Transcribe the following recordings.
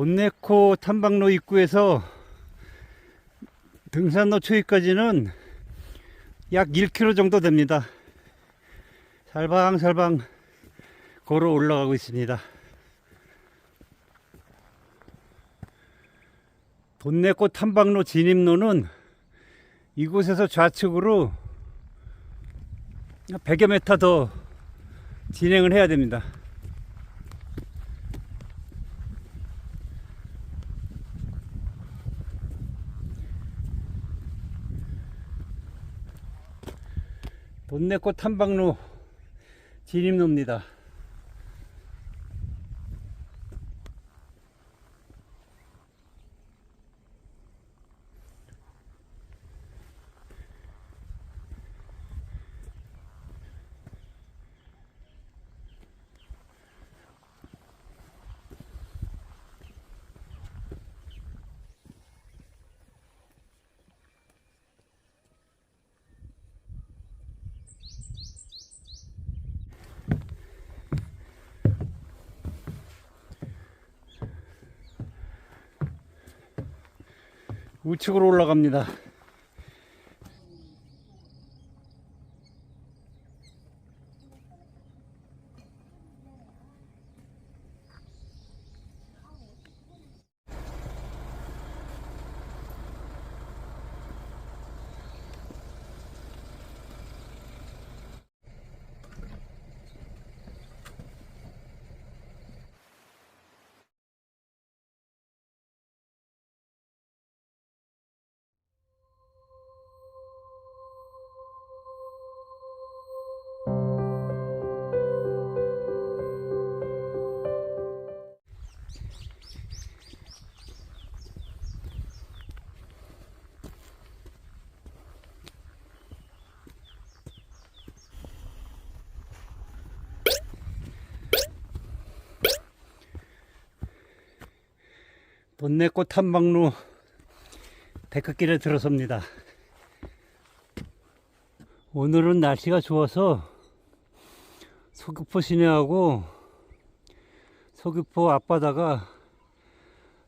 돈네코 탐방로 입구에서 등산로 초입까지는 약 1km 정도 됩니다. 살방살방 걸어 올라가고 있습니다. 돈네코 탐방로 진입로는 이곳에서 좌측으로 100여 메터 더 진행을 해야 됩니다. 돈내꽃 탐방로 진입로입니다. 우측으로 올라갑니다. 돈내꽃 탐방로 데크길에 들어섭니다. 오늘은 날씨가 좋아서 서귀포 시내하고 서귀포 앞바다가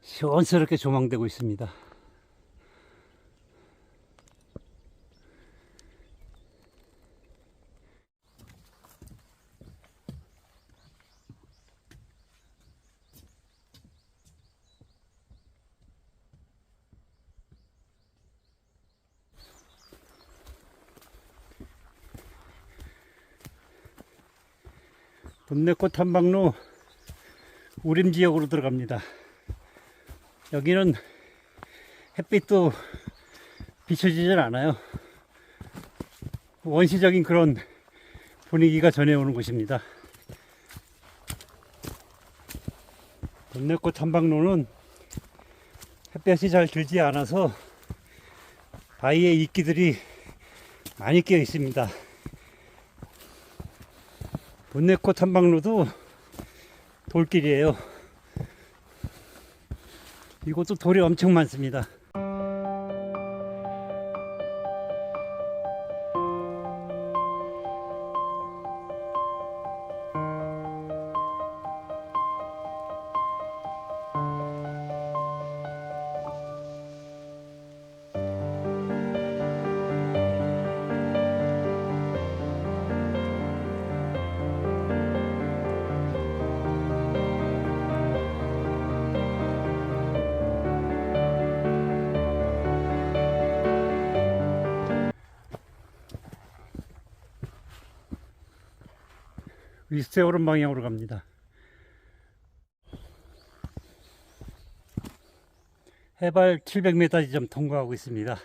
시원스럽게 조망되고 있습니다. 돈내꽃 탐방로 우림 지역으로 들어갑니다. 여기는 햇빛도 비춰지질 않아요. 원시적인 그런 분위기가 전해오는 곳입니다. 돈내꽃 탐방로는 햇볕이 잘 들지 않아서 바위에 이끼들이 많이 끼어 있습니다. 분내꽃 탐방로도 돌길이에요. 이곳도 돌이 엄청 많습니다. 위스테오른 방향으로 갑니다. 해발 700m 지점 통과하고 있습니다.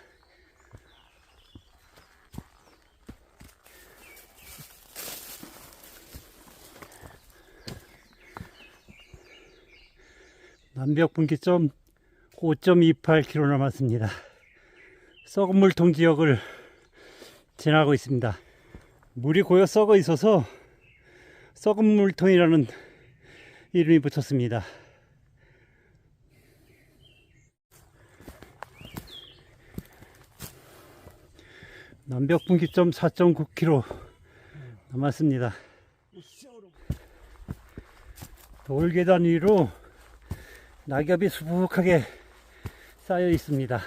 남벽 분기점 5.28km 남았습니다. 썩은 물통 지역을 지나고 있습니다. 물이 고여 썩어 있어서 썩은 물통이라는 이름이 붙었습니다. 남벽 분기점 4.9km 남았습니다. 돌 계단 위로 낙엽이 수북하게 쌓여 있습니다.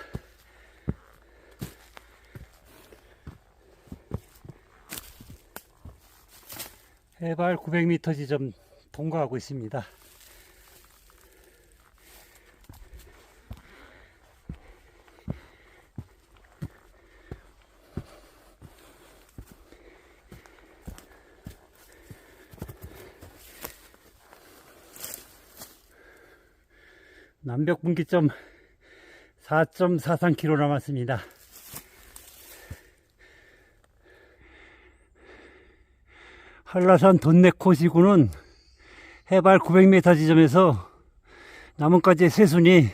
해발 900m 지점 통과하고 있습니다. 남벽 분기점 4.43km 남았습니다. 한라산 돈내코 지구는 해발 900m 지점에서 나뭇가지의 새순이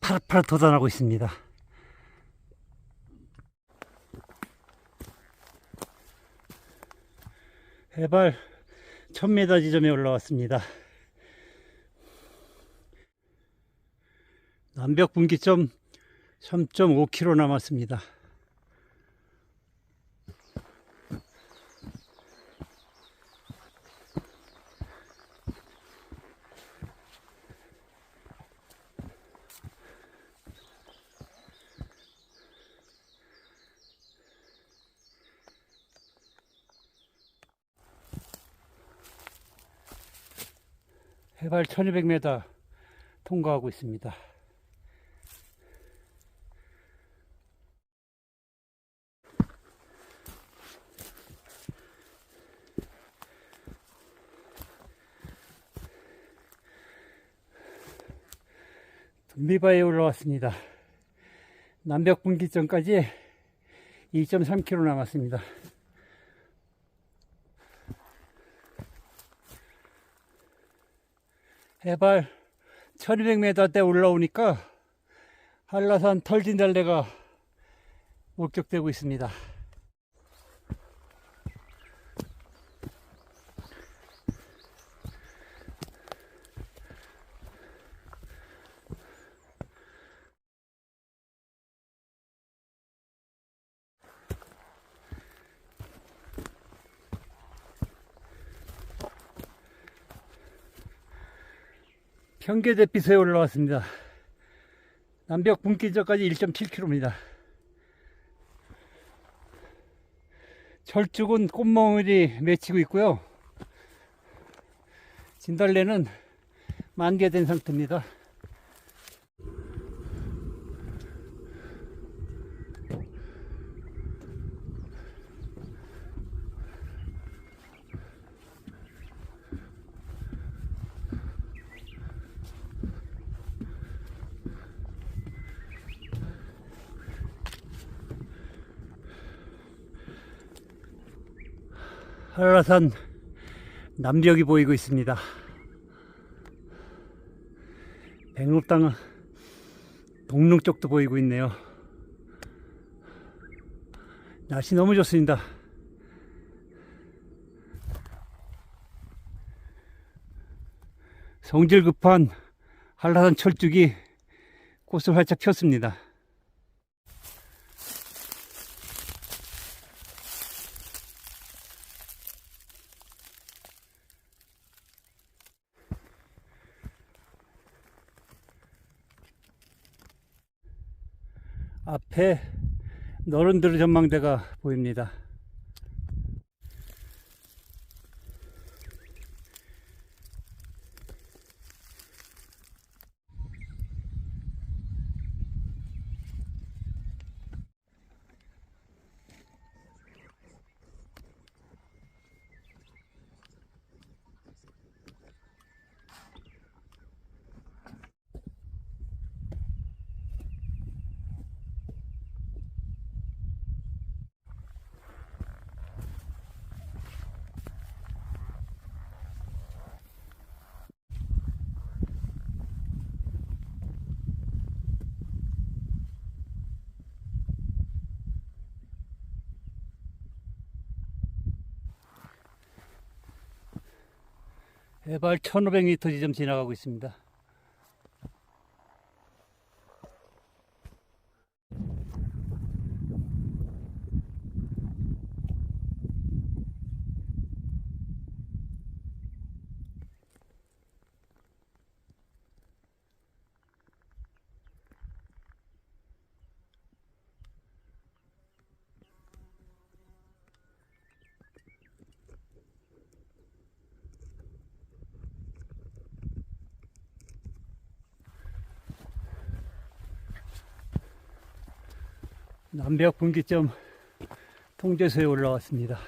파릇파릇 돋아나고 있습니다. 해발 1000m 지점에 올라왔습니다. 남벽 분기점 3.5km 남았습니다. 해발 1200m 통과하고 있습니다. 둠비바에 올라왔습니다. 남벽 분기점까지 2.3km 남았습니다. 해발 1200m대 올라오니까 한라산 털진달래가 목격되고 있습니다. 평계대피소에 올라왔습니다. 남벽 분기점까지 1.7km입니다. 철쭉은 꽃몽울이 맺히고 있고요. 진달래는 만개된 상태입니다. 한라산 남벽이 보이고 있습니다. 백록당 동릉 쪽도 보이고 있네요. 날씨 너무 좋습니다. 성질 급한 한라산 철쭉이 꽃을 활짝 폈습니다. 앞에 너른들 전망대가 보입니다. 해발 1500m 지점 지나가고 있습니다. 남벽 분기점 통제소에 올라왔습니다.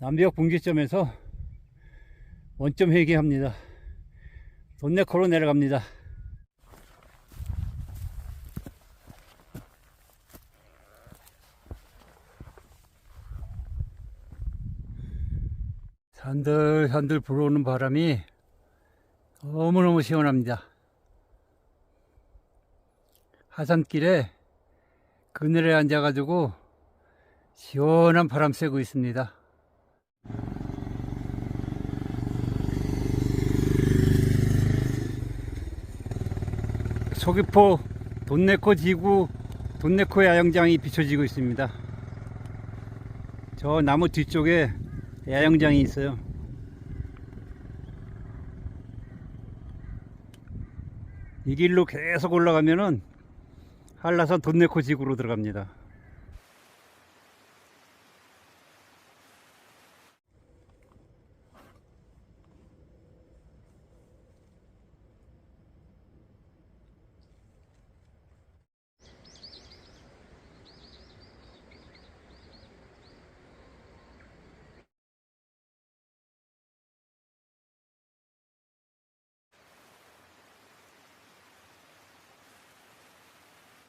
남벽 분기점에서 원점 회귀합니다. 돈네코로 내려갑니다. 산들산들 불어오는 바람이 너무너무 시원합니다. 하산길에 그늘에 앉아가지고 시원한 바람 쐬고 있습니다. 서귀포 돈네코 지구 돈네코 야영장이 비춰지고 있습니다. 저 나무 뒤쪽에 야영장이 있어요. 이 길로 계속 올라가면은 한라산 돈네코 지구로 들어갑니다.